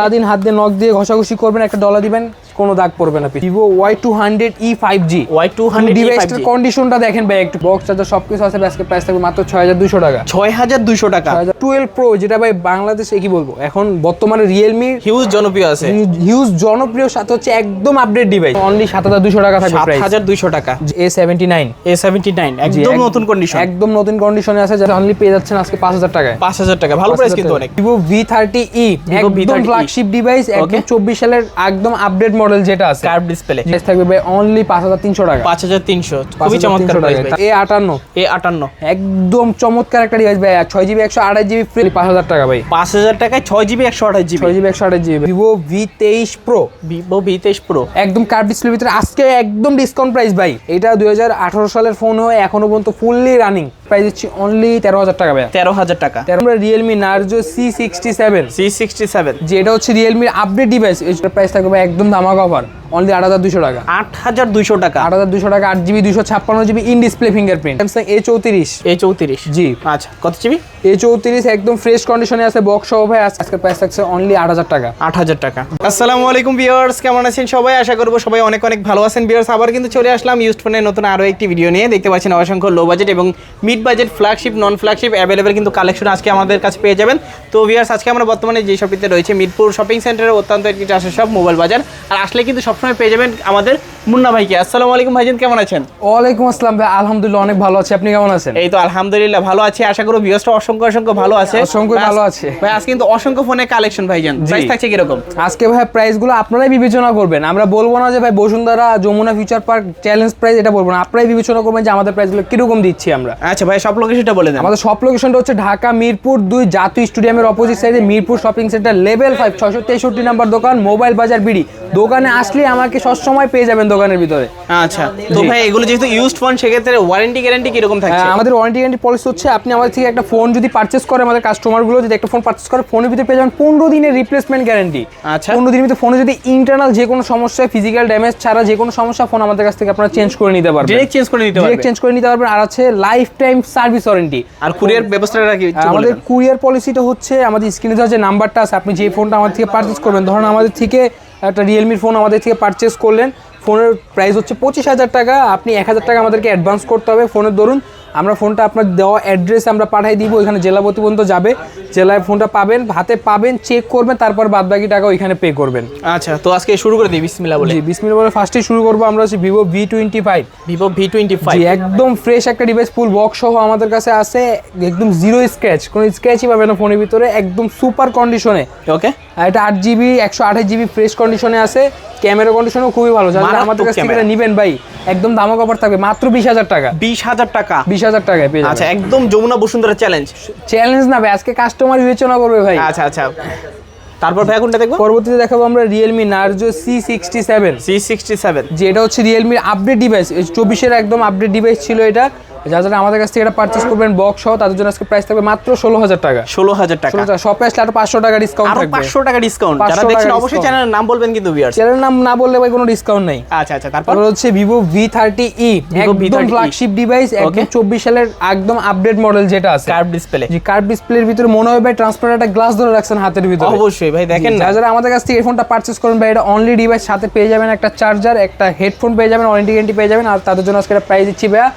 সারাদিন হাত দিয়ে নখ দিয়ে ঘষাঘষি করবেন একটা ডলা দিবেন। কোনো দাগ পড়বে না Vivo Y two hundred E five G Y two hundred ডিভাইসটার কন্ডিশনটা দেখেন ভাই একটু বক্স চার্জার সব কিছু আছে আজকে প্রাইস থাকবে মাত্র ছয় হাজার দুশো টাকা। ছয় হাজার দুইশো টাকা। টুয়েলভ প্রো যেটা ভাই বাংলাদেশে কি বলব এখন বর্তমানে রিয়েলমি হিউজ জনপ্রিয় আছে। হিউজ জনপ্রিয় সাথে হচ্ছে একদম আপডেট ডিভাইস অনলি সাত হাজার দুশো টাকা থাকবে সাত প্রাইস হাজার দুইশো টাকা। A seventy nine A seventy nine একদম নতুন কন্ডিশন একদম নতুন কন্ডিশনে আছে যেটা অনলি পেয়ে যাচ্ছেন আজকে পাঁচ হাজার টাকায়। পাঁচ হাজার টাকা ভালো প্রাইস কিন্তু অনেক। ভিভো ভি থার্টি ই একদম V30e ফ্ল্যাগশিপ ডিভাইস একদম চব্বিশ সালের একদম আপডেট মডেল যেটা আছে কার্ভ ডিসপ্লে প্রাইস থাকবে ভাই অনলি পাঁচ হাজার তিনশো টাকা। পাঁচ হাজার তিনশো খুবই চমৎকার প্রাইস ভাই। এ আটান্ন। এ আটান্ন। একদম চমৎকার একটা ডিভাইস ভাই ছয় জিবি একশো আড়াই জিবি ফ্রি পাঁচ হাজার টাকা ভাই। পাঁচ হাজার টাকায় ছয় জিবি একশো আঠাশ জিবি ছয় জিবি একশো আড়াই জিবি ভিভো ভি তেইশ প্রো ভিভো ভি তেইশ প্রো একদম কার্ভ ডিসপ্লের ভিতরে। আজকে একদম ডিসকাউন্ট প্রাইস ভাই। এটা দুই হাজার আঠারো সালের ফোন হয়ে এখনও পর্যন্ত ফুললি রানিং প্রাইস দিচ্ছি অনলি তেরো হাজার টাকা ভাই তেরো হাজার টাকা। তেরো Realme Narzo C sixty seven C sixty seven যেটা হচ্ছে রিয়েলমির আপডেট ডিভাইস এটার প্রাইস থাকবে একদম ধামাকা অফার অনলি আট হাজার দুশো টাকা। আট হাজার দুইশো টাকা। আট হাজার দুশো টাকা আট জিবি দুশো ছাপ্পান্ন GB in display fingerprint Samsung A চৌত্রিশ। এ চৌত্রিশ। জি। আচ্ছা কত জিবি? এ চৌত্রিশ একদম ফ্রেশ কন্ডিশনে আছে বক্স সহ ভাই। আজকের প্রাইস থাকছে অনলি আট হাজার টাকা। আট হাজার টাকা। আসসালামু আলাইকুম ভিউয়ার্স কেমন আছেন সবাই? আশা করব সবাই অনেক অনেক ভালো আছেন। ভিউয়ার্স আবার কিন্তু চলে আসলাম ইউজ ফোনের নতুন আরও একটি ভিডিও নিয়ে। দেখতে পাচ্ছেন অসংখ্য লো বাজেট এবং mid budget flagship non flagship available কিন্তু কালেকশন আজকে আমাদের কাছে পেয়ে যাবেন। তো ভিউয়ার্স আজকে আমরা বর্তমানে যে শপিতে রয়েছে মিরপুর শপিং সেন্টারের অত্যন্ত একটি চাষের সব মোবাইল বাজার আর আসলে কিন্তু সবসময় পেয়ে যাবেন আমাদের মুন্না ভাইকে। আসসালামু আলাইকুম ভাইজান কেমন আছেন? ওয়ালাইকুম আসসালাম ভাই আলহামদুলিল্লাহ অনেক ভালো আছে। আপনি কেমন আছেন? এই তো আলহামদুলিল্লাহ ভালো আছি। আশা করো ভিউয়ার্সটা অসংখ্য অসংখ্য ভালো আছে। অসংখ্য ভালো আছে। ভাই আজকে কিন্তু অসংখ্য ফোনের কালেকশন ভাইজান। প্রাইস থাকছে কীরকম? আজকে ভাই প্রাইসগুলো আপনারাই বিবেচনা করবেন। আমরা বলব না যে ভাই Bashundhara Jamuna future park challenge price এটা বলব না। আপনারাই বিবেচনা করবেন যে আমাদের প্রাইসগুলো কীরকম দিচ্ছি আমরা। আচ্ছা ভাই সব লোকেশনটা বলে দেন। আমাদের সব লোকেশনটা হচ্ছে ঢাকা মিরপুর দুই জাতীয় স্টেডিয়ামের অপোজিট সাইডে Mirpur shopping centre level five ছশো তেষট্টি নাম্বার দোকান মোবাইল বাজার বিডি। দোকানে আসলে আমাকে সবসময় পেয়ে যাবেন দোকানের ভিতরে। আচ্ছা। তো ভাই এগুলো যেহেতু ইউজড ফোন সেক্ষেত্রে ওয়ারেন্টি গ্যারান্টি কীরকম থাকছে? হ্যাঁ, আমাদের ওয়ারেন্টি গ্যারান্টি পলিসি হচ্ছে আপনি আমাদের থেকে একটা ফোন যদি পারচেস করে আমাদের কাস্টমারগুলো যদি একটা ফোন পারচেস করে ফোনের ভিতরে পেয়ে যাবেন পনেরো দিনের রিপ্লেসমেন্ট গ্যারান্টি আচ্ছা। পনেরো দিনের ভিতরে ফোনে যদি ইন্টারনাল যে কোনো সমস্যা ফিজিক্যাল ড্যামেজ ছাড়া যে কোনো সমস্যা ফোন আমাদের কাছ থেকে আপনারা চেঞ্জ করে নিতে পারবেন। চেঞ্জ করে নিতে ডিরেক্ট চেঞ্জ করে নিতে পারবেন। আর আছে লাইফ টাইম সার্ভিস ওয়ারেন্টি আর কুরিয়ার ব্যবস্থাটা কি আমাদের। কুরিয়ার পলিসিটা হচ্ছে আমাদের স্ক্রিনে দেওয়া যে নাম্বারটা আছে আপনি যে ফোনটা আমাদের থেকে পারচেস করবেন ধরুন আমাদের থেকে একটা রিয়েলমির ফোন আমাদের থেকে পারচেস করলেন ফোনের প্রাইস হচ্ছে পঁচিশ হাজার টাকা আপনি এক হাজার টাকা আমাদেরকে অ্যাডভান্স করতে হবে ফোনের ধরুন আমরা ফোনটা আপনার দেওয়া অ্যাড্রেস আমরা পাঠিয়ে দিব ওইখানে জেলাপতি পর্যন্ত যাবে জেলায় ফোনটা পাবেন হাতে পাবেন চেক করবেন তারপর বাদ বাকি টাকা ওইখানে পে করবেন। আচ্ছা তো আজকে শুরু করে দিই বিসমিল্লাহ বলে। জি বিসমিল বলে ফার্স্টেই শুরু করব আমরা হচ্ছে Vivo V twenty five Vivo V twenty five একদম ফ্রেশ একটা ডিভাইস ফুল বক্স সহ আমাদের কাছে আছে একদম জিরো স্ক্র্যাচ কোনো স্ক্র্যাচই পাবে না ফোনের ভিতরে একদম সুপার কন্ডিশনে ওকে আর এটা আট জিবি একশো আঠাশ জিবি ফ্রেশ কন্ডিশনে আছে ক্যামেরা কন্ডিশনও খুবই ভালো যারা আমাদের কাছ থেকে। নিবেন ভাই একদম দামা কভার থাকবে মাত্র বিশ হাজার টাকা। বিশ হাজার টাকা। বিশ হাজার টাকায় পেয়ে আচ্ছা একদম যমুনা বসুন্ধরা চ্যালেঞ্জ চ্যালেঞ্জ না ভাই আজকে কাস্টমার বিবেচনা করবে ভাই। আচ্ছা আচ্ছা। তারপর ভাই কোনটা দেখব? পরবর্তীতে দেখাবো আমরা Realme Narzo C sixty seven C sixty seven যেটা হচ্ছে রিয়েলমির আপডেট ডিভাইস চব্বিশের একদম আপডেট ডিভাইস ছিল এটা। যারা যারা আমাদের কাছ থেকে এটা পারচেস করবেন বক্স সহ তাদের জন্য আজকে প্রাইস থাকবে মাত্র ষোলো হাজার টাকা। ষোলো হাজার টাকা শপে আসলে আরও পাঁচশো টাকা ডিসকাউন্ট আরও পাঁচশো টাকা ডিসকাউন্ট 500 যারা দেখছেন অবশ্যই চ্যানেলের নাম বলবেন কিন্তু ভিউয়ার্স চ্যানেলের নাম না বললে ভাই কোনো ডিসকাউন্ট নেই। আচ্ছা আচ্ছা তারপর? হচ্ছে ভিভো ভি থার্টি ই একদম V30e ফ্ল্যাগশিপ ডিভাইস একদম চব্বিশ সালের একদম আপডেট মডেল যেটা আছে। কার্ভ ডিসপ্লে যে কার্ভ ডিসপ্লের ভিতরে মনে হয় ভাই ট্রান্সপারেন্ট একটা গ্লাস ধরে রাখছেন হাতের ভিতরে। অবশ্যই ভাই দেখেন যারা যারা আমাদের কাছ থেকে এই ফোনটা পারচেস করবেন ভাই এটা অনলি ডিভাইস সাথে পেয়ে যাবেন একটা চার্জার একটা হেডফোন পেয়ে যাবেন ওয়ারেন্টি গ্যারান্টি পেয়ে যাবেন আর তাদের জন্য আজকে প্রাইস দিচ্ছি ভাইয়া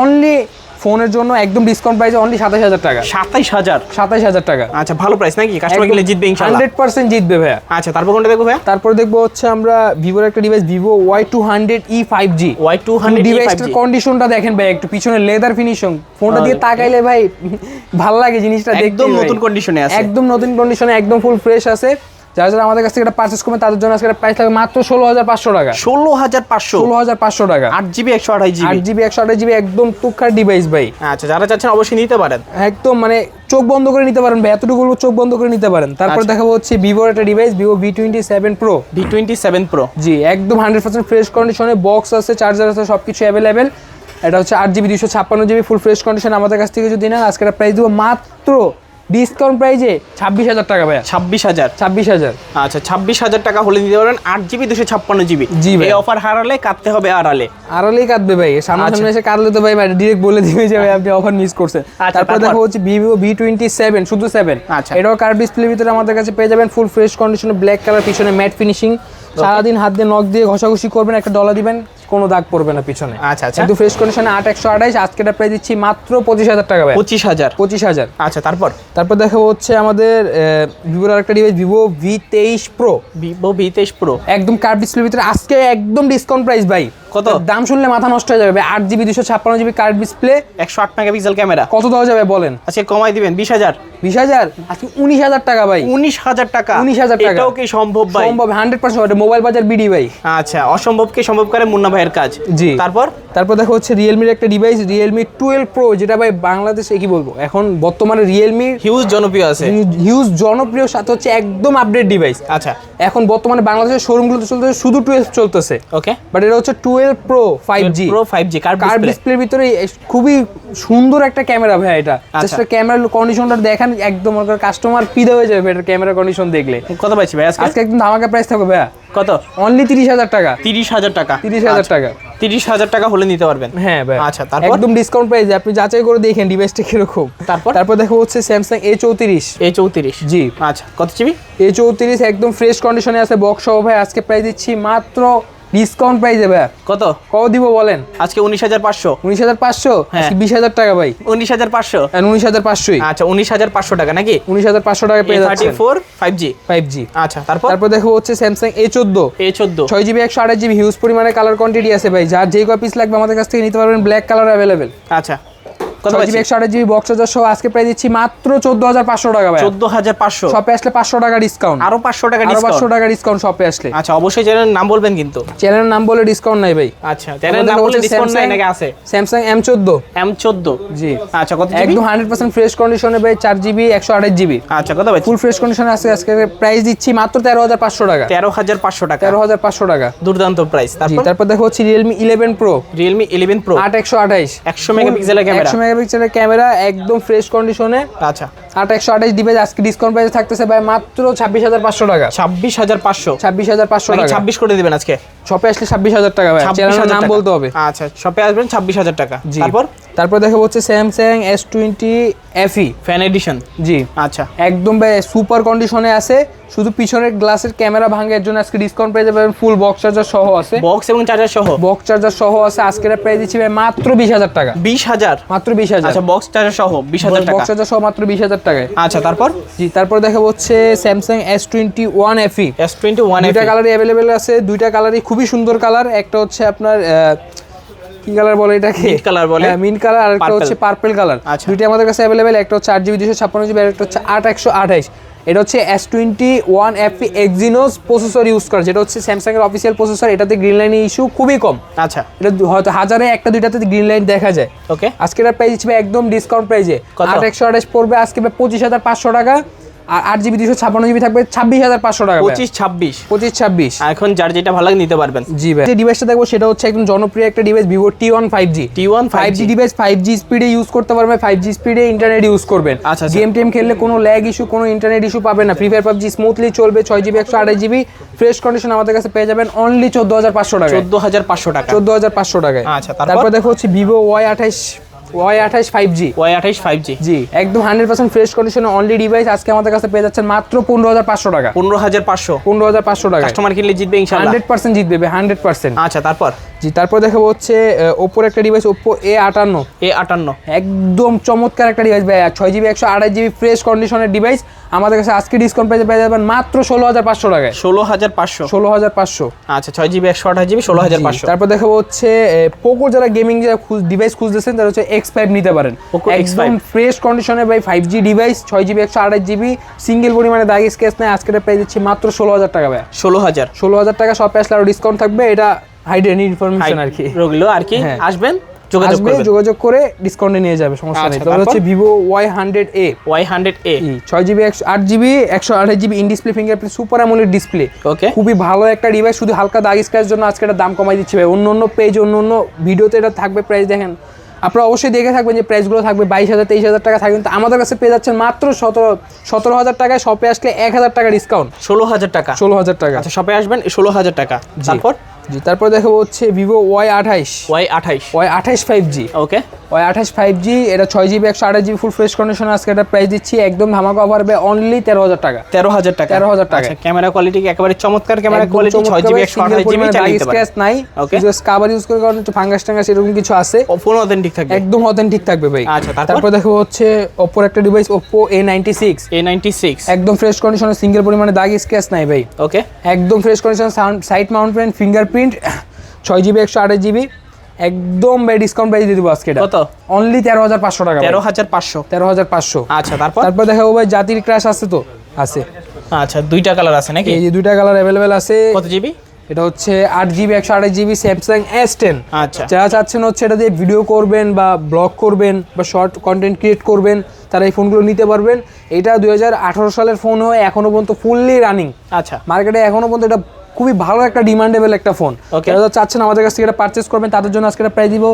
অনলি ফোনের জন্য একদম ডিসকাউন্ট প্রাইস অনলি সাতাশ হাজার টাকা। সাতাশ হাজার? সাতাশ হাজার টাকা। আচ্ছা ভালো প্রাইস নাকি? কাস্টমার গেলে জিতবে ইনশাআল্লাহ। হান্ড্রেড পার্সেন্ট জিতবে ভাইয়া। আচ্ছা তারপর কোনটা দেখব ভাইয়া? তারপর দেখব হচ্ছে আমরা ভিভোর একটা device Vivo Y two hundred E five G Y two hundred ডিভাইসটার কন্ডিশনটা দেখেন ভাই একটু পিছনে লেদার ফিনিশিং ফোনটা দিয়ে তাকাইলে ভাই ভালো লাগে জিনিসটা একদম নতুন কন্ডিশনে আছে। একদম নতুন কন্ডিশনে একদম ফুল ফ্রেশ আছে। যারা যারা আমাদের কাছ থেকে এটা পারচেস করবেন তাদের জন্য আজকে প্রাইস থাকবে মাত্র ষোলো হাজার পাঁচশো টাকা। ষোলো হাজার পাঁচশো? ষোলো হাজার পাঁচশো টাকা। আট জিবি একশো আঠাশ আট জিবি জিবি একশো আঠাশ জিবি একদম তুখার ডিভাইস ভাই। আচ্ছা যারা চাচ্ছেন অবশ্যই নিতে পারেন। একদম মানে চোখ বন্ধ করে নিতে পারেন ভাই এতটুকু বলব চোখ বন্ধ করে নিতে পারেন। তারপর আচ্ছা। দেখাবো হচ্ছে ভিভোর একটা device Vivo V twenty seven Pro V twenty seven Pro G একদম হান্ড্রেড পার্সেন্ট ফ্রেশ কন্ডিশনে বক্স আছে চার্জার আছে সব কিছু অ্যাভেলেবেল এটা হচ্ছে আট জিবি দুশো ছাপ্পান্ন জিবি ফুল ফ্রেশ কন্ডিশন আমাদের কাছ থেকে যদি নেন আজকে প্রাইস দেবো মাত্র ডিসকাউন্ট প্রাইজে ছাব্বিশ হাজার টাকা ভাইয়া। ছাব্বিশ হাজার? ছাব্বিশ হাজার। আচ্ছা ছাব্বিশ হাজার টাকা হলে নিতে পারেন আট জিবি দুশো ছাপ্পান্ন জিবি। জি ভাই। এই অফার হারালে কাটতে হবে আড়ালে। আড়ালেই কাটবে ভাই সামনাসামনি এসে কাটলে তো ভাই ডিরেক্ট বলে দিবে যে ভাই আপনি অফার মিস করছেন। আচ্ছা, তারপর তারপর? দেখো হচ্ছে ভিভো ভি টোয়েন্টি সেভেন শুধু সেভেন আচ্ছা। এটাও কার ডিসপ্লে ভিতরে আমাদের কাছে পেয়ে যাবেন ফুল ফ্রেশ কন্ডিশনে ব্ল্যাক কালার পিছনে ম্যাট ফিনিশিং সারাদিন হাত দিয়ে নখ দিয়ে ঘষাঘষি করবেন একটা ডলা দিবেন। কোনো দাগ পড়বে না পিছনে। আচ্ছা আচ্ছা। কিন্তু ফ্রেশ কন্ডিশনে আট একশো আঠাইশ আজকে এটা প্রায় দিচ্ছি মাত্র পঁচিশ হাজার টাকা ভাই। পঁচিশ হাজার। পঁচিশ হাজার। আচ্ছা তারপর? তারপর দেখো হচ্ছে আমাদের ভিভোর আরেকটা ডিভাইস ভিভো ভি তেইশ প্রো ভিভো ভি তেইশ প্রো একদম কার্ড ডিসপ্লের ভিতরে আজকে একদম ডিসকাউন্ট প্রাইস ভাই। কত? দাম শুনলে মাথা নষ্ট হয়ে যাবে। আট জিবি দুশো ছাপ্পান্ন জিবি কার্ভ ডিসপ্লে একশো আট মেগাপিক্সেল ক্যামেরা। কত দেওয়া যাবে বলেন? আজকে কমাই দিবেন বিশ হাজার। বিশ হাজার? আজকে উনিশ হাজার টাকা ভাই। উনিশ হাজার টাকা? 19,000 টাকা। এটাও কি সম্ভব ভাই? সম্ভব hundred percent mobile Bazar BD ভাই। আচ্ছা অসম্ভবকে সম্ভব করে মুন্না ভাইয়ের কাজ? জি। তারপর? তারপর দেখো হচ্ছে রিয়েলমির একটা ডিভাইস রিয়েলমি টুয়েলভ প্রো যেটা ভাই বাংলাদেশে কি বলব? এখন বর্তমানে রিয়েলমির হিউজ জনপ্রিয় আছে। হিউজ জনপ্রিয় সাথে হচ্ছে একদম আপডেট ডিভাইস আচ্ছা। এখন বর্তমানে বাংলাদেশের শোরুমগুলোতে চলতেছে শুধু টুয়েলভ চলতেছে। ওকে বাট এটা হচ্ছে twelve Pro five G Pro five G curve curve ডিসপ্লের ভিতরে খুবই সুন্দর একটা ক্যামেরা ভাই এটা। আচ্ছা। জাস্ট ক্যামেরার কন্ডিশনটা দেখেন একদম কাস্টমার পিদা হয়ে যাবে এটার ক্যামেরা কন্ডিশন দেখলে। কত পাইছি ভাই আজকে? একদম ধামাকা প্রাইস থাকবে ভাইয়া। কত? অনলি তিরিশ হাজার টাকা। তিরিশ হাজার টাকা। তিরিশ হাজার টাকা। তিরিশ হাজার টাকা হলে নিতে পারবেন। হ্যাঁ ভাই। আচ্ছা, তারপর? একদম ডিসকাউন্ট প্রাইস আপনি যাচাই করে দেখেন ডিভাইসটা কীরকম। তারপর? তারপর দেখো হচ্ছে স্যামসাং এ চৌত্রিশ। এই চৌত্রিশ। জি। আচ্ছা কত জিবি এ চৌত্রিশ একদম ফ্রেশ কন্ডিশনে আছে বক্স সহ ভাই। আজকে প্রাইস দিচ্ছি মাত্র ডিসকাউন্ট প্রাইসে ভাই কত? কত দিব বলেন? আজকে উনিশ হাজার পাঁচশো। উনিশ হাজার পাঁচশো? হ্যাঁ। বিশ হাজার টাকা ভাই। উনিশ হাজার পাঁচশো? উনিশ হাজার পাঁচশোই। আচ্ছা উনিশ হাজার পাঁচশো টাকা নাকি? উনিশ হাজার পাঁচশো টাকা পেয়ে যাচ্ছে four five G five G আচ্ছা তারপর? তারপর দেখো হচ্ছে স্যামসাং এ চোদ্দ। এ চোদ্দ। ছয় জিবি একশো আঠাশ জিবি হিউজ পরিমাণে কালার কোয়ান্টিটি আছে ভাই। যার যেই কপিস লাগবে আমাদের কাছ থেকে নিতে পারবেন ব্ল্যাক কালার অ্যাভেলেবেল আচ্ছা। কত জিবি একশো আঠাশ জিবি বক্স চার্জার সহ আজকে প্রায় দিচ্ছি মাত্র চোদ্দ হাজার পাঁচশো টাকা ভাই চোদ্দ হাজার পাঁচশো। শপে আসলে পাঁচশো টাকা ডিসকাউন্ট আরও পাঁচশো টাকা আরও পাঁচশো টাকা ডিসকাউন্ট শপে আসলে। আচ্ছা অবশ্যই চ্যানেলের নাম বলবেন কিন্তু। চ্যানেলের নাম বলে ডিসকাউন্ট নাই ভাই। আচ্ছা চ্যানেলের নাম বলে ডিসকাউন্ট নাই নাকি আছে? স্যামসাং এম চোদ্দ। এম চোদ্দ। জি। আচ্ছা কত একদম হান্ড্রেড পার্সেন্ট ফ্রেশ কন্ডিশনে ভাই চার জিবি একশো আঠাশ জিবি আচ্ছা কত ফুল ফ্রেশ কন্ডিশনে আছে আজকে প্রাইস দিচ্ছি মাত্র তেরো হাজার পাঁচশো টাকা। তেরো হাজার পাঁচশো টাকা। তেরো হাজার পাঁচশো টাকা। দুর্দান্ত প্রাইস তারপর? তারপর দেখো হচ্ছে Realme eleven Pro Realme eleven Pro আট একশো আঠাইশ একশো মেগাপিক্সেলের ক্যামেরা একশো মেগাপিক্সেলের ক্যামেরা একদম ফ্রেশ কন্ডিশনে আচ্ছা। আট একশো আঠাইশ ডিভাইস আজকে ডিসকাউন্ট প্রাইসে থাকতেছে ভাই মাত্র ছাব্বিশ হাজার পাঁচশো টাকা। ছাব্বিশ হাজার পাঁচশো? ছাব্বিশ হাজার পাঁচশো টাকা। ছাব্বিশ করে দিবেন আজকে? শপে আসলে ছাব্বিশ হাজার টাকা ভাই। চ্যানেলের নাম বলতে হবে। আচ্ছা শপে আসবেন ছাব্বিশ হাজার টাকা। জি। তারপর? তারপর দেখো হচ্ছে Samsung S twenty FE fan edition জি। আচ্ছা। একদম ভাই সুপার কন্ডিশনে আছে। শুধু পিছনের গ্লাসের ক্যামেরা ভাঙার জন্য আজকে ডিসকাউন্ট পেয়ে যাবেন ফুল বক্স চার্জার সহ আছে। বক্স এবং চার্জার সহ? বক্স চার্জার সহ আছে। আজকের প্রাইস দিচ্ছি ভাই মাত্র বিশ হাজার টাকা। বিশ হাজার? মাত্র বিশ হাজার। আচ্ছা বক্স চার্জার সহ বিশ হাজার বক্স চার্জার সহ মাত্র বিশ হাজার টাকায় আচ্ছা তারপর? জি তারপর দেখা হচ্ছে Samsung S twenty one FE S twenty one দুইটা কালারই অ্যাভেলেবেল আছে দুইটা কালারই খুবই সুন্দর কালার একটা হচ্ছে আপনার কি কালার বলে এটাকে? মিন্ট কালার বলে। হ্যাঁ মিন্ট কালার আর একটা হচ্ছে পার্পল কালার আচ্ছা। দুইটা আমাদের কাছে অ্যাভেলেবেল একটা হচ্ছে আট জিবি দুশো ছাপ্পান্ন জিবি আর একটা হচ্ছে আট একশো আঠাইশ এটা হচ্ছে S twenty one FE Exynos processor use করে যেটা হচ্ছে স্যামসাংয়ের অফিসিয়াল প্রসেসর এটাতে গ্রিন লাইন ইস্যু খুবই কম। আচ্ছা। এটা হয়তো হাজারে একটা দুইটাতে গ্রিন লাইন দেখা যায়। ওকে আজকে এটা প্রাইস হিসেবে একদম ডিসকাউন্ট প্রাইসে? আট একশো আঠাশ পড়বে আজকে পঁচিশ হাজার পাঁচশো টাকা। আর আট জিবি দুশো ছাপ্পান্ন জিবি থাকবে ছাব্বিশ হাজার পাঁচশো টাকা পঁচিশ ছাব্বিশ। পঁচিশ ছাব্বিশ। এখন যার যেটা ভালো লাগে নিতে পারবেন। জি ভাই। যে ডিভাইসটা দেখব সেটা হচ্ছে একদম জনপ্রিয় একটা device Vivo T one five G T one five G device five G স্পিডে ইউজ করতে পারবে ফাইভ জি স্পিডে ইন্টারনেট ইউজ করবেন। আচ্ছা, আচ্ছা। গেম টেম খেললে কোনো ল্যাগ ইস্যু কোনো ইন্টারনেট ইস্যু পাবেন না। ফ্রি ফায়ার পাবজি স্মুথলি চলবে ছয় জিবি একশো আঠাশ জিবি। ফ্রেশ কন্ডিশন আমাদের কাছে পেয়ে যাবেন অনলি চোদ্দ হাজার পাঁচশো টাকা চোদ্দ হাজার পাঁচশো টাকা। চোদ্দ হাজার পাঁচশো টাকায়। আচ্ছা, তারপর? তারপর দেখো হচ্ছে ভিভো ওয়াই আঠাইশ ওয়াই আঠাইশ ফাইভ জি ওয়াই আঠাইশ ফাইভ জি জি একদম হান্ড্রেড পার্সেন্ট ফ্রেশ কন্ডিশনে অনলি ডিভাইস আজকে আমাদের কাছে পেয়ে যাচ্ছেন মাত্র পনেরো হাজার পাঁচশো টাকা। পনেরো হাজার পাঁচশো। পনেরো হাজার পাঁচশো টাকা কাস্টমার কিনলে জিতবে ইনশাল্লাহ হান্ড্রেড পার্সেন্ট জিতবে হান্ড্রেড পার্সেন্ট আচ্ছা তারপর? জি তারপর দেখাবো হচ্ছে ওপোর একটা ডিভাইস ওপো এ আটান্ন। এ আটান্ন। একদম চমৎকার একটা ডিভাইস ভাই ছয় জিবি একশো আঠাশ জিবি ফ্রেশ কন্ডিশনের ডিভাইস আমাদের কাছে আজকে ডিসকাউন্ট পেয়ে পেয়ে যাবেন মাত্র ষোলো হাজার পাঁচশো টাকায়। ষোলো হাজার পাঁচশো। ষোলো হাজার পাঁচশো। আচ্ছা ছয় জিবি একশো আঠাশ জিবি ষোলো হাজার পাঁচশো। তারপর দেখাবো হচ্ছে পোকো যারা গেমিং যারা ডিভাইস খুঁজতেছেন তারা হচ্ছে এক্স ফাইভ নিতে পারেন। একদম ফ্রেশ কন্ডিশনে ভাই ফাইভ জি ডিভাইস ছয় জিবি একশো আঠাশ জিবি সিঙ্গেল পরিমাণে দাগ স্কেচ নেয় আজকে প্রাইস দিচ্ছি মাত্র ষোলো হাজার টাকা ভাই। ষোলো হাজার। ষোলো হাজার টাকা শপে আসলে আরও ডিসকাউন্ট থাকবে এটা হাইডেন ইনফরমেশন আর কি। রইল আর কি। হ্যাঁ। আসবেন যোগাযোগ করে ডিসকাউন্টে নিয়ে যাবে সমস্যা নেই। আচ্ছা, তবে হচ্ছে তারপর? Vivo Y hundred A Y hundred A ছয় জিবি একশো আট জিবি একশো আঠাশ GB in display fingerprint super AMOLED display okay খুবই ভালো একটা ডিভাইস শুধু হালকা দাগ স্ক্র্যাচের জন্য আজকে এটা দাম কমাই দিচ্ছে ভাই। অন্য অন্য পেজ অন্য অন্য ভিডিওতে এটা থাকবে প্রাইস দেখেন। আপনারা অবশ্যই দেখে থাকবেন যে প্রাইসগুলো থাকবে বাইশ হাজার তেইশ হাজার টাকা থাকবে কিন্তু আমাদের কাছে পেয়ে যাচ্ছেন মাত্র সতেরো সতেরো হাজার টাকায় শপে আসলে এক হাজার টাকা ডিসকাউন্ট ষোলো হাজার টাকা। ষোলো হাজার টাকা। আচ্ছা শপে আসবেন ষোলো হাজার টাকা। তারপর? জি তারপর দেখাবো হচ্ছে ভিভো ওয়াই আঠাইশ ওয়াই আঠাইশ ওয়াই আঠাইশ ফাইভ জি ওকে ওয়াই আঠাশ ফাইভ জি এটা ছয় জিবি একশো আঠাশ জিবি ফুল ফ্রেশ কন্ডিশন আজকে এটা প্রাইস দিচ্ছি একদম ধামাকা অফার হবে অনলি তেরো হাজার টাকা। তেরো হাজার টাকা। 13,000 টাকা। আচ্ছা ক্যামেরা কোয়ালিটি একেবারে চমৎকার ক্যামেরা কোয়ালিটি ছয় জিবি একশো আঠাশ জিবি নিতে নাই. জাস্ট কাভার ইউজ করে কারণ একটু ফাঙ্গাস টাঙ্গাস এরকম কিছু আছে। ফোন অথেন্টিক থাকবে। একদম অথেন্টিক থাকবে ভাই। আচ্ছা, তারপর? দেখো হচ্ছে ওপ্পোর একটা device Oppo A ninety six A ninety six একদম ফ্রেশ কন্ডিশনে সিঙ্গেল পরিমাণে দাগ স্ক্র্যাচ নাই ভাই। ওকে একদম ফ্রেশ কন্ডিশন সাইড মাউন্টমেন্ট ফিঙ্গারপ্রিন্ট ছয় জিবি একশো আঠাশ জিবি একদম ডিসকাউন্ট প্রাইস দিয়ে দেবো আজকে এটা। কত? অনলি তেরো হাজার পাঁচশো টাকা তেরো হাজার পাঁচশো? তেরো হাজার পাঁচশো। আচ্ছা তারপর? তারপর দেখাবো ভাই জাতির ক্রাশ আছে তো? আছে। আচ্ছা দুইটা কালার আছে নাকি? এই যে দুইটা কালার অ্যাভেলেবেল আছে। কত জিবি এটা হচ্ছে আট জিবি একশো আঠাশ জিবি স্যামসাং এস টেন আচ্ছা। যারা চাচ্ছেন হচ্ছে এটা দিয়ে ভিডিও করবেন বা ব্লগ করবেন বা শর্ট কন্টেন্ট ক্রিয়েট করবেন তারা এই ফোনগুলো নিতে পারবেন। এটা দুই হাজার আঠারো সালের ফোন হয়ে এখনও পর্যন্ত ফুললি রানিং আচ্ছা। মার্কেটে এখনও পর্যন্ত এটা খুবই ভালো একটা ডিমান্ডেবল একটা ফোন. যারা চাচ্ছেন আমাদের কাছ থেকে এটা পারচেস করবেন তাদের জন্য আজকে প্রাইস দিব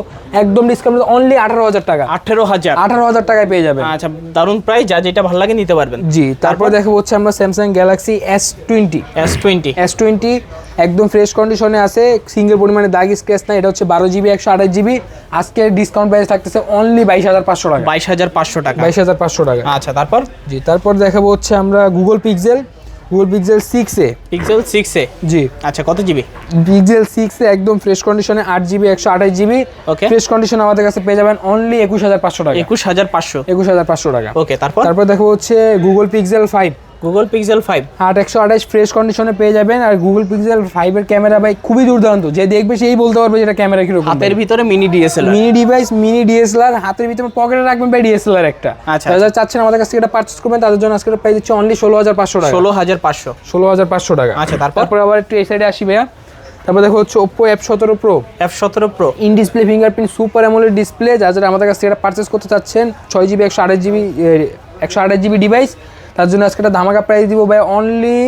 একদম ডিসকাউন্ট অনলি আঠারো হাজার টাকা। আঠেরো হাজার। আঠারো হাজার টাকায় পেয়ে যাবেন। আচ্ছা দারুণ প্রাইস যা যেটা ভালো লাগে নিতে পারবেন। জি তারপর দেখো হচ্ছে আমরা Samsung Galaxy S twenty S twenty S twenty একদম ফ্রেশ কন্ডিশনে আছে সিঙ্গেল পরিমাণে দাগ স্কেচ না এটা হচ্ছে বারো জিবি একশো আঠাশ জিবি আজকে ডিসকাউন্ট প্রাইস থাকতেছে অনলি বাইশ হাজার পাঁচশো টাকা। বাইশ হাজার পাঁচশো টাকা। বাইশ হাজার পাঁচশো টাকা। আচ্ছা তারপর? জি তারপর দেখাবো হচ্ছে আমরা Google Pixel Google Pixel six A. Pixel six A? জি। আচ্ছা কত জিবি পিক্সেল সিক্স এ একদম ফ্রেশ কন্ডিশনে আট জিবি একশো আঠাশ জিবি ওকে ফ্রেশ কন্ডিশন আমাদের কাছে পেয়ে যাবেন অনলি একুশ হাজার পাঁচশো টাকা। একুশ হাজার পাঁচশো। একুশ হাজার পাঁচশো টাকা। ওকে তারপর? তারপর দেখো হচ্ছে Google Pixel five Google Pixel five আট একশো আঠাশ ফ্রেশ কন্ডিশনে পেয়ে যাবেন। আর গুগল পিক্সেল ফাইভের ক্যামেরা ভাই খুবই দুর্দান্ত। যে দেখবে সেই বলতে পারবে যেটা ক্যামেরা কীরকম হাতের ভিতরে mini DSLR mini device mini DSLR হাতের ভিতরে পকেটে রাখবেন ভাই ডিএসএলআর একটা। আচ্ছা। যারা যারা চাচ্ছেন আমাদের কাছ থেকে এটা পারচেস করবেন তাদের জন্য আজকে প্রাইস দিচ্ছে অনলি ষোলো হাজার পাঁচশো টাকা। ষোলো হাজার পাঁচশো। ষোলো হাজার পাঁচশো টাকা। আচ্ছা, তারপর? আবার একটু এই সাইডে আসি ভাইয়া। তারপর দেখো হচ্ছে ওপ্পো এফ সতেরো প্রো এফ সতেরো Pro in display fingerprint super AMOLED display যা যারা আমাদের কাছ থেকে এটা পারচেস করতে চাচ্ছেন ছয় জিবি একশো আঠাশ জিবি একশো আঠাশ জিবি ডিভাইস তার জন্য আজকে একটা ধামাকা প্রাইস দিব ভাই। অনলি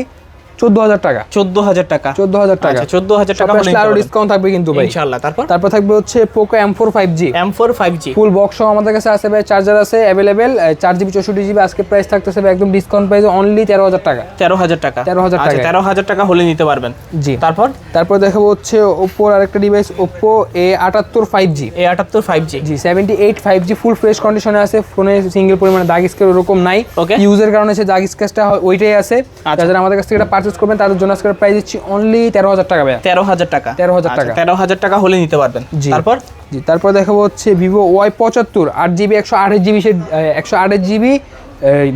চোদ্দ হাজার টাকা। চোদ্দ হাজার টাকা। চোদ্দ হাজার টাকা। আচ্ছা চোদ্দ হাজার টাকা সব হলে আসলে আরও ডিসকাউন্ট থাকবে কিন্তু ভাই। ইনশাল্লাহ তারপর? তারপর থাকবে হচ্ছে Poco M four five G M four five G full box আমাদের কাছে আছে ভাই চার্জার আছে অ্যাভেলেবেল চার জিবি চৌষট্টি জিবি আজকে প্রাইস থাকতেছে একদম ডিসকাউন্ট প্রাইস অনলি তেরো হাজার টাকা। তেরো হাজার টাকা। 13,000 আচ্ছা টাকায়। তেরো হাজার টাকা হলে নিতে পারবেন। জি। তারপর? তারপর দেখাবো হচ্ছে ওপ্পোর আরেকটা ডিভাইস ওপ্পো এ আটাত্তর ফাইভ জি এ আটাত্তর five G G seventy eight five G full fresh কন্ডিশনে আছে ফোনে সিঙ্গেল পরিমাণে দাগ স্কেল ওরকম নাই। Okay. ইউজের কারণে সে দাগ স্কেচটা ওইটাই আছে। আচ্ছা। যারা আমাদের কাছ থেকে এটা পারচেস করবেন তাদের জন্য আজকে প্রাইস দিচ্ছি অনলি তেরো হাজার টাকা ভাইয়া। তেরো হাজার টাকা। তেরো হাজার টাকা। তেরো হাজার টাকা হলে নিতে পারবেন। জি। তারপর? জি তারপর দেখাবো হচ্ছে ভিভো ওয়াই পঁচাত্তর আট জিবি একশো আঠাশ জিবি সে একশো আঠাশ জিবি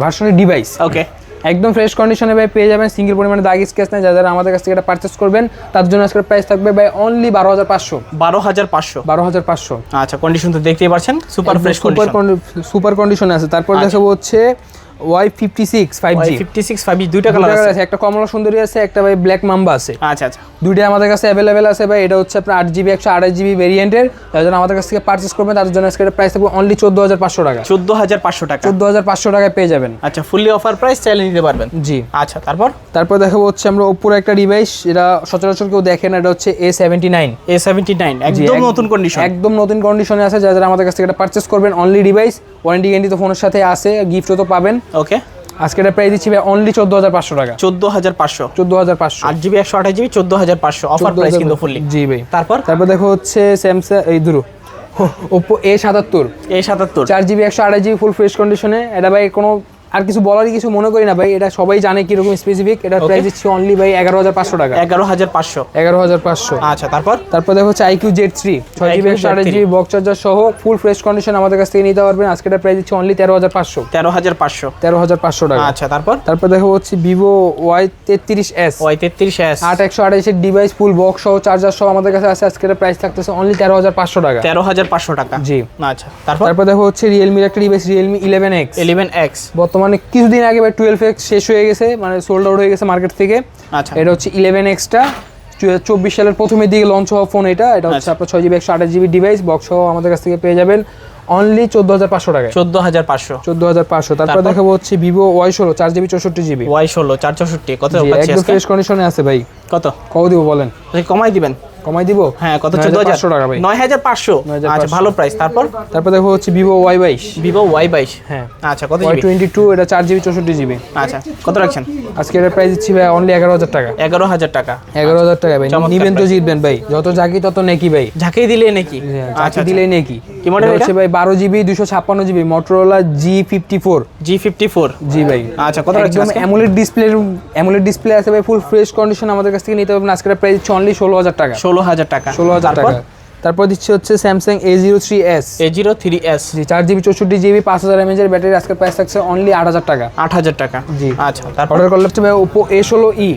ভার্সনের ডিভাইস ওকে একদম ফ্রেশ কন্ডিশনে ভাই পেয়ে যাবেন সিঙ্গেল পরিমাণে দাগ স্কেচ নেই যারা আমাদের কাছ থেকে এটা পারচেস করবেন তার জন্য আজকের প্রাইস থাকবে ভাই অনলি বারো হাজার পাঁচশো। বারো হাজার পাঁচশো। বারো হাজার পাঁচশো। আচ্ছা কন্ডিশন তো দেখতেই পাচ্ছেন super fresh super condition super কন্ডিশনে আছে। তারপর আচ্ছা। দেখাবো হচ্ছে Y fifty six five G fifty six five G দুইটা কালার আছে। একটা কমলা সুন্দরী আছে একটা ভাই ব্ল্যাক মাম্বা আছে। আচ্ছা আচ্ছা। দুইটা আমাদের কাছে অ্যাভেলেবেল আছে ভাই এটা হচ্ছে আপনার আট জিবি একশো আঠাশ জিবি ভেরিয়েন্টের যারা জন্য আমাদের কাছ থেকে পারচেস করবেন তাদের জন্য আজকে প্রাইস থাকবে অনলি চোদ্দ হাজার পাঁচশো টাকা। চোদ্দ হাজার পাঁচশো টাকা। চোদ্দ হাজার পাঁচশো টাকায় পেয়ে যাবেন। আচ্ছা ফুললি অফার প্রাইস চাইলে নিতে পারবেন। জি। আচ্ছা তারপর? তারপর দেখাবো হচ্ছে আমরা ওপ্পোর একটা ডিভাইস এটা সচরাচর কেউ দেখেন এটা হচ্ছে A seventy nine A seventy nine একদম নতুন কন্ডিশন একদম নতুন কন্ডিশনে আছে যারা যারা আমাদের কাছ থেকে এটা পারচেস করবেন অনলি ডিভাইস ওয়ারেন্টি গ্যারেন্টি তো ফোনের সাথে আছে গিফটও তো পাবেন। ওকে আজকে এটা প্রাইস দিচ্ছি ভাই অনলি চোদ্দ হাজার পাঁচশো টাকা। চোদ্দ হাজার পাঁচশো। চোদ্দ হাজার পাঁচশো। আট জিবি একশো আঠাশ জিবি চোদ্দ হাজার পাঁচশো। অফার প্রাইস কিন্তু ফুললি জি ভাই। তারপর? তারপর দেখো হচ্ছে স্যামসাং এই দুরু ওপো এ সাতাত্তর। এ সাতাত্তর। চার জিবি একশো আঠাশ জিবি ফুল ফ্রেশ কন্ডিশনে এটা ভাই কোনো আর কিছু বলারই কিছু মনে করি না ভাই এটা সবাই জানে কীরকম স্পেসিফিক এটা Okay. প্রাইস দিচ্ছি অনলি ভাই এগারো হাজার পাঁচশো টাকা। এগারো হাজার পাঁচশো। এগারো হাজার পাঁচশো। আচ্ছা তারপর? তারপর দেখো হচ্ছে আইকিউ জেড থ্রি ছয় জিবি IQ একশো আঠাশ Z3 জিবি বক্স চার্জার সহ ফুল ফ্রেশ কন্ডিশন আমাদের কাছ থেকে নিতে পারবেন। আজকে এটা প্রাইস দিচ্ছি অনলি তেরো হাজার পাঁচশো। তেরো হাজার পাঁচশো। তেরো হাজার পাঁচশো টাকা। আচ্ছা তারপর? তারপর দেখো হচ্ছে ভিভো ওয়াই তেত্রিশ এস ওয়াই তেত্রিশ এস আট একশো আঠাশের ডিভাইস ফুল বক্স সহ চার্জার সহ আমাদের কাছে আছে। আজকে এটা প্রাইস থাকতেছে অনলি তেরো হাজার পাঁচশো টাকা। তেরো হাজার পাঁচশো টাকা। জি। আচ্ছা তারপর? তারপর দেখো হচ্ছে রিয়েলমির একটা device Realme eleven X eleven X বর্তমানে কিছুদিন আগে ভাই টুয়েলভ এক্স শেষ হয়ে গেছে মানে সোল্ড আউট হয়ে গেছে মার্কেট থেকে। আচ্ছা। এটা হচ্ছে ইলেভেন এক্সটা চব্বিশ সালের প্রথমের দিকে লঞ্চ হওয়া ফোন এটা। এটা হচ্ছে আচ্ছা। আপনার ছয় জিবি একশো আঠাশ জিবি ডিভাইস বক্স সহ আমাদের কাছ থেকে পেয়ে যাবেন অনলি চোদ্দ হাজার পাঁচশো টাকা চোদ্দ হাজার পাঁচশো। চোদ্দ হাজার পাঁচশো। তারপর? দেখাবো হচ্ছে ভিভো ওয়াই ষোলো চার জিবি চৌষট্টি জিবি ওয়াই ষোলো চার চৌষট্টি কত একদম ফ্রেশ কন্ডিশনে আছে ভাই। কত? কত দিব বলেন? আচ্ছা, কমাই দিবেন। কমাই দিব? হ্যাঁ কত চোদ্দ হাজার। পাঁচশো টাকা ভাই। নয় হাজার পাঁচশো? 9,500 আচ্ছা ভালো প্রাইস তারপর? তারপর দেখো হচ্ছে বাইশ। ভিভো ওয়াই বাইশ হ্যাঁ। আচ্ছা কত জিবি টোয়েন্টি টু এটা চার জিবি চৌষট্টি জিবি আচ্ছা কত রাখছেন? আজকে এটার প্রাইস দিচ্ছি ভাই অনলি এগারো হাজার টাকা। এগারো হাজার টাকা। এগারো হাজার টাকা ভাই। নিবেন তো জিতবেন ভাই। যত জাকি তত নেকি ভাই। ঝাঁকিয়ে দিলে নাকি? আচ্ছা আচ্ছা। দিলেই নেকি। কি এটা? হচ্ছে ভাই বারো জিবি দুশো ছাপ্পান্ন GB Motorola G fifty four G ভাই। আচ্ছা কত রাখছেন আজকে? অ্যামুলেট ডিসপ্লে অ্যামুলেট ডিসপ্লে আছে ভাই ফুল ফ্রেশ কন্ডিশন আমাদের কাছ থেকে নিতে পারবেন। আজকের প্রাইস অনলি ষোলো হাজার টাকা। ষোলো হাজার টাকা। ষোলো হাজার টাকা। তারপর দিচ্ছে হচ্ছে Samsung A zero three S A zero three S G চার জিবি চৌষট্টি জিবি পাঁচ হাজার এমএজ এর ব্যাটারি। আজকের প্রাইস থাকছে অনলি আট হাজার টাকা। আট হাজার টাকা। জি। আচ্ছা তারপর? অর্ডার করলে হচ্ছে ভাই ওপো এ ষোলো ই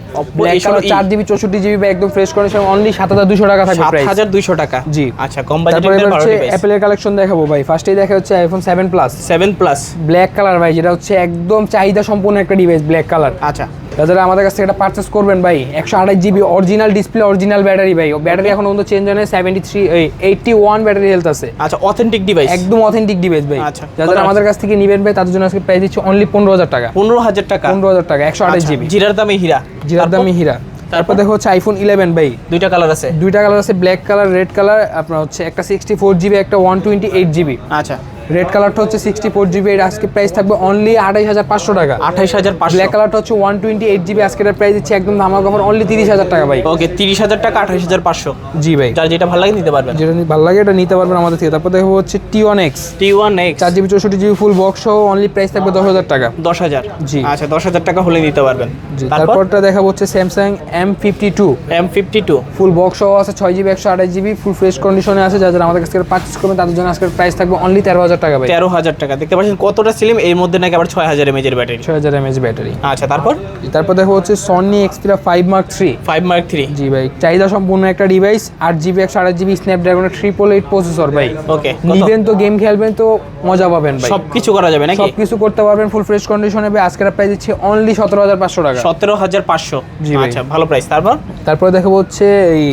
কালার A16e চার জিবি চৌষট্টি জিবি একদম ফ্রেশ কন্ডিশন অনলি সাত হাজার দুশো টাকা থাকবে সাত হাজার দুইশো টাকা। জি। আচ্ছা কম তারপরে হচ্ছে অ্যাপেলের কালেকশন দেখাবো ভাই। ফার্স্টেই দেখা হচ্ছে iPhone seven plus seven plus black colour ভাই যেটা হচ্ছে একদম চাহিদা সম্পূর্ণ একটা ডিভাইস ব্ল্যাক কালার আচ্ছা। যারা আমাদের কাছ থেকে এটা পারচেস করবেন ভাই একশো আঠাশ GB original display original battery ভাই। ব্যাটারি এখন পর্যন্ত চেঞ্জ হয় seventy three eighty one battery health আছে। আচ্ছা অথেন্টিক ডিভাইস একদম অথেন্টিক ডিভাইস ভাই। আচ্ছা। যারা আমাদের কাছ থেকে নিবেন ভাই তাদের জন্য আজকে প্রাইস দিচ্ছে অনলি পনেরো হাজার টাকা। পনেরো হাজার টাকা? পনেরো হাজার টাকা একশো আঠাশ আচ্ছা, জিবি জিরার দামে হীরা। জিরার? দামি হীরা। তারপর? দেখো হচ্ছে আইফোন ইলেভেন ভাই। দুইটা কালার আছে। দুইটা কালার আছে ব্ল্যাক কালার রেড কালার আপনার হচ্ছে একটা সিক্সটি ফোর জিবি একটা ওয়ান টোয়েন্টি এইট জিবি আচ্ছা। রেড কালারটা হচ্ছে সিক্সটি ফোর জিবি এর আজকে প্রাইস থাকবে অনলি আড়াই হাজার পাঁচশো টাকা। আঠাইশ হাজার পাঁচশো। ব্ল্যাক কালারটা হচ্ছে ওয়ান টোয়েন্টি এইট জিবি আজকের প্রাইস দিচ্ছে একদম ধামাকা অফার অনলি তিরিশ হাজার টাকা ভাই। ওকে তিরিশ হাজার টাকা আঠাইশ হাজার পাঁচশো। জি ভাই। যার যেটা ভালো লাগে নিতে পারবেন। যেটা ভালো লাগে এটা নিতে পারবেন আমাদের থেকে। তারপর দেখব হচ্ছে T one X T one X চার জিবি চৌষট্টি জিবি ফুল বক্স সহ অনলি প্রাইস থাকবে দশ হাজার টাকা। দশ হাজার। জি। আচ্ছা দশ হাজার টাকা হলে নিতে পারবেন। জি তারপরটা দেখাবো হচ্ছে Samsung M fifty two M fifty two full box সহ আছে ছয় জিবি একশো আঠাশ জিবি ফুল ফ্রেশ কন্ডিশনে আছে। যারা যারা আমাদের কাছ থেকে পার্চেস করবেন তাদের জন্য আজকের প্রাইস থাকবে অনলি তেরো হাজার টাকা ভাই। তেরো হাজার টাকা। দেখতে পাচ্ছেন কতটা সিলিম এর মধ্যে নাকি আবার ছয় হাজার এমএজের ব্যাটারি ছয় হাজার এমএচ ব্যাটারি আচ্ছা তারপর? তারপর দেখো হচ্ছে Sony Xperia five Mark three five Mark three G ভাই চাহিদা সম্পূর্ণ একটা ডিভাইস আট জিবি একশো আঠাশ জিবি স্ন্যাপড্রাগনের ট্রিপল এইট প্রসেসর ভাই। ওকে নিবেন তো গেম খেলবেন তো মজা পাবেন ভাই। সব কিছু করা যাবে নাকি? সব কিছু করতে পারবেন ফুল ফ্রেশ কন্ডিশনে ভাই আজকের প্রাইস দিচ্ছি অনলি সতেরো হাজার পাঁচশো টাকা। সতেরো হাজার পাঁচশো। জি আচ্ছা ভালো প্রাইস তারপর? তারপরে দেখাবো হচ্ছে এই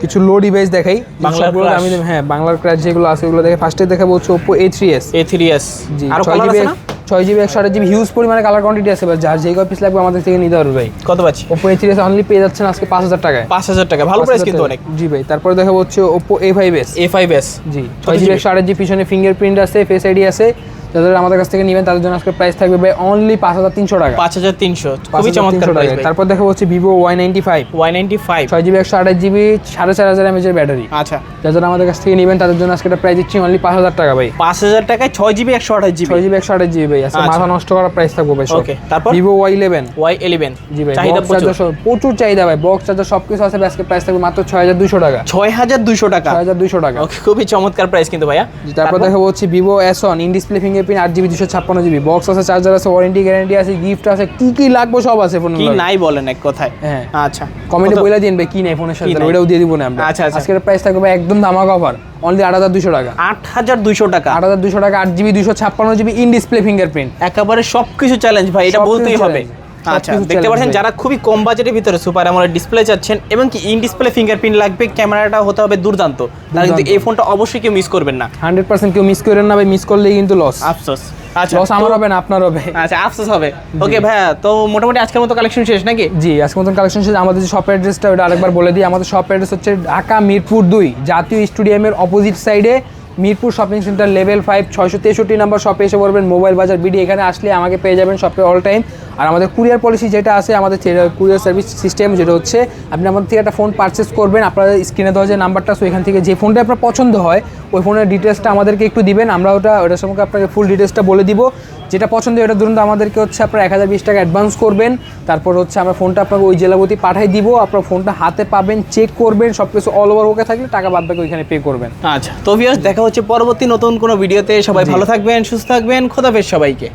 কিছু লো ডিভাইস দেখাই। বাংলার সবগুলো আমি হ্যাঁ বাংলার ক্রাশ যেগুলো আছে ওগুলো দেখে ফার্স্টে দেখাবো হচ্ছে এ থ্রি এস জি আরও ছয় কালার জিবি আছে না? ছয় জিবি একশো আঠাশ জিবি হিউজ পরিমাণে কালার কোয়ান্টিটি আছে এবার যার যেই পিস লাগবে আমাদের থেকে নিতে পারবে ভাই। কত পাচ্ছি? Oppo A three S only পেয়ে যাচ্ছেন আজকে পাঁচ হাজার টাকায়। পাঁচ হাজার টাকা ভালো প্রাইস কিন্তু অনেক। জি ভাই তারপরে দেখাবো হচ্ছে Oppo A five S A five S জি ছয় জিবি একশো আঠাশ জিবি পিছনে ফিঙ্গারপ্রিন্ট আছে ফেস আইডি আছে। যাদের আমাদের কাছ থেকে নেবেন তাদের জন্য আজকে প্রাইস থাকবে ভাই অনলি পাঁচ হাজার তিনশো টাকা। পাঁচ হাজার তিনশো খুবই চমৎকার প্রাইস টাকা তারপর দেখাবো হচ্ছে Vivo Y ninety five Y ninety five ছয় জিবি একশো আঠাশ জিবি সাড়ে চার হাজার এমএচের ব্যাটারি আচ্ছা। যারা আমাদের কাছ থেকে নেবেন তাদের জন্য আজকে প্রাইস দিচ্ছি অনলি পাঁচ হাজার টাকা ভাই। পাঁচ হাজার টাকায় ছয় জিবি একশো আঠাশ জিবি ছয় জিবি একশো আঠাশ জিবি ভাই। আজকে আচ্ছা। মাথা নষ্ট করার প্রাইস থাকবে ভাই Okay, তারপর? Vivo Y eleven Y eleven জি ভাই চাহিদা প্রচুর। চাহিদা ভাই। বক্স চার্জার সব কিছু আছে আজকে প্রাইস থাকবে মাত্র ছয় হাজার দুশো টাকা। ছয় হাজার দুইশো টাকা। ছয় হাজার দুশো টাকা। ওকে খুবই চমৎকার প্রাইস কিন্তু ভাইয়া। তারপর দেখাবো হচ্ছে Vivo S one in display fingerprint আট জিবি দুশো ছাপ্পান্ন জিবি। বক্স আছে চার্জার আছে ওয়ারেন্টি গ্যারান্টি আছে গিফট আছে কি কি লাগবে সব আছে ফোন কি নাই বলেন এক কথায়? হ্যাঁ। আচ্ছা। কমেন্টে? বলে দিন ভাই কি নাই ফোনের সাথে ওইটাও দিয়ে দিব না আমরা। আচ্ছা, আচ্ছা। আজকের প্রাইস থাকবে একদম ধামাকা অফার অনলি আট হাজার দুশো টাকা। আট হাজার দুশো টাকা? আট হাজার দুশো টাকা আট জিবি দুশো ছাপ্পান্ন জিবি ইন ডিসপ্লে ফিঙ্গারপ্রিন্ট একেবারে সবকিছু চ্যালেঞ্জ ভাই এটা বলতেই হবে। আচ্ছা দেখতে পাচ্ছেন যারা খুবই কম বাজেটের ভিতরে সুপার অ্যামোলেড ডিসপ্লে চাচ্ছেন এবং কি ইন ডিসপ্লে ফিঙ্গারপ্রিন্ট লাগবে ক্যামেরাটা হতে হবে দুর্দান্ত। তাহলে কিন্তু এই ফোনটা অবশ্যই কেউ মিস করবেন না। হান্ড্রেড পার্সেন্ট কেউ মিস করেন না ভাই মিস করলেই কিন্তু লস আফসোস। আচ্ছা লস আমার তো- হবে না আপনার হবে। আচ্ছা আফসোস হবে। ওকে ভাইয়া তো মোটামুটি আজকের মতো কালেকশন শেষ নাকি? জি মতন কালেকশন শেষ। আমাদের যে শপ অ্যাড্রেসটা ওটা আরেকবার বলে দিই। আমাদের শপ অ্যাড্রেস হচ্ছে ঢাকা মিরপুর দুই জাতীয় স্টেডিয়ামের অপোজিট সাইডে Mirpur shopping centre level five ছয়শো তেষট্টি নাম্বার শপে এসে পড়বেন। মোবাইল বাজার বিডি এখানে আসলে আমাকে পেয়ে যাবেন শপে অল টাইম আর আমাদের কুরিয়ার পলিসি যেটা আছে আমাদের কুরিয়ার সার্ভিস সিস্টেম যেটা হচ্ছে আপনি আমাদের থেকে একটা ফোন পারচেস করবেন আপনাদের স্ক্রিনে দেওয়া যে নাম্বারটা সো এখান থেকে যে ফোনটা আপনার পছন্দ হয় ওই ফোনের ডিটেলসটা আমাদেরকে একটু দিবেন আমরা ওটা ওটার সম্পর্কে আপনাকে ফুল ডিটেলসটা বলে দিব। যেটা পছন্দ ওটা ধরুন আমাদেরকে হচ্ছে আপনার এক হাজার বিশ টাকা অ্যাডভান্স করবেন তারপর হচ্ছে আমরা ফোনটা আপনাকে ওই জেলাবতী পাঠাই দিব আপনার ফোনটা হাতে পাবেন চেক করবেন সব কিছু অল ওভার ওকে থাকলে টাকা বাদ বাকি ওইখানে পে করবেন। আচ্ছা তো ভিউয়ার্স দেখা হচ্ছে পরবর্তী নতুন কোনো ভিডিওতে সবাই ভালো থাকবেন সুস্থ থাকবেন খোদাফেজ সবাইকে।